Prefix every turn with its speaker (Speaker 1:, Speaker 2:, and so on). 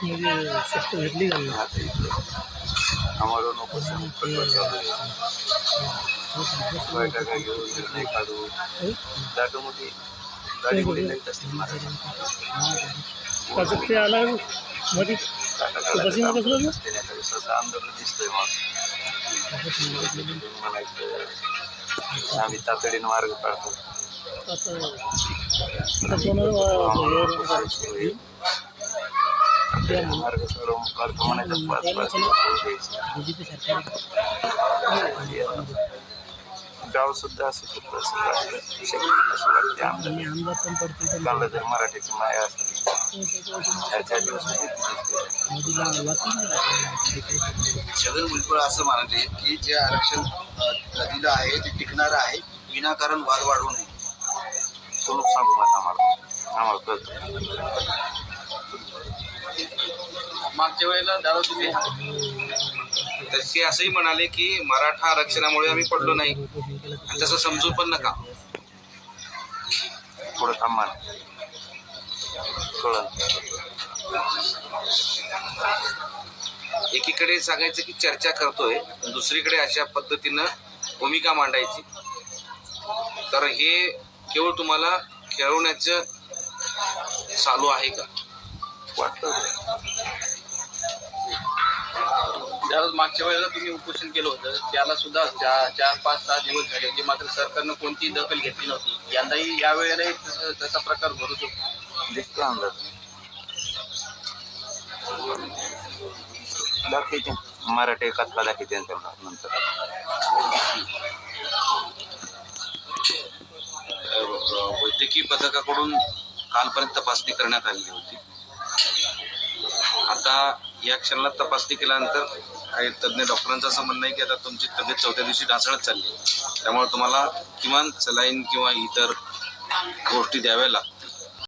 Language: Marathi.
Speaker 1: भेटली का
Speaker 2: चालू आहे. बैठका घेऊन निर्णय काढू दाटोमोठी गाडी गुडी नाही असते
Speaker 1: त्याचं ते आला मध्ये बसीनं बसलं ना?
Speaker 2: विश्वास आंदोलन दिसतोय मग. म्हणायचं आम्ही तातडीनं मार्ग काढतो.
Speaker 1: आता आता कोण
Speaker 2: मार्ग सोडून म्हणायचं पाच पाच गाव सुद्धा असं सुद्धा असं वाटते
Speaker 1: आमदार तर
Speaker 2: जर मराठीची माया असते त्याच्या दिवस
Speaker 3: छगन भुजबळ असं म्हणाले की जे आरक्षण दिलं आहे ते टिकणार आहे विनाकारण वाद वाढू नये
Speaker 2: तो सांगू मला आम्हाला आम्हाला कळतं.
Speaker 4: मागच्या वेळेला दादा तुम्ही तर ते असंही म्हणाले की मराठा आरक्षणामुळे आम्ही पडलो नाही. आणि तसं समजू पण नका.
Speaker 2: थोडं थांबा कळलं.
Speaker 4: एकीकडे सांगायचं की चर्चा करतोय दुसरीकडे अशा पद्धतीनं भूमिका मांडायची. तर हे केवळ तुम्हाला खेळवण्याचं चालू आहे का?
Speaker 2: वाटतं.
Speaker 4: मागच्या वेळेला तुम्ही उपोषण केलं होतं. त्याला सुद्धा चार चार पाच सहा दिवस झाले होते. मात्र सरकारनं कोणतीही दखल घेतली नव्हती. यंदाही यावेळेलाही तस- प्रकार घडू शकतो.
Speaker 2: दिसतो अंदाज दाखवते. मराठी कथला दाखवते नंतर.
Speaker 4: वैद्यकीय पथकाकडून कालपर्यंत तपासणी करण्यात आलेली होती. आता या क्षणाला तपासणी केल्यानंतर काही तज्ज्ञ डॉक्टरांचं असं म्हणणं आहे की आता तुमची तब्येत चौथ्या दिवशी ढासळत चालली त्यामुळे तुम्हाला किमान सलाईन किंवा इतर गोष्टी द्याव्या लागतील.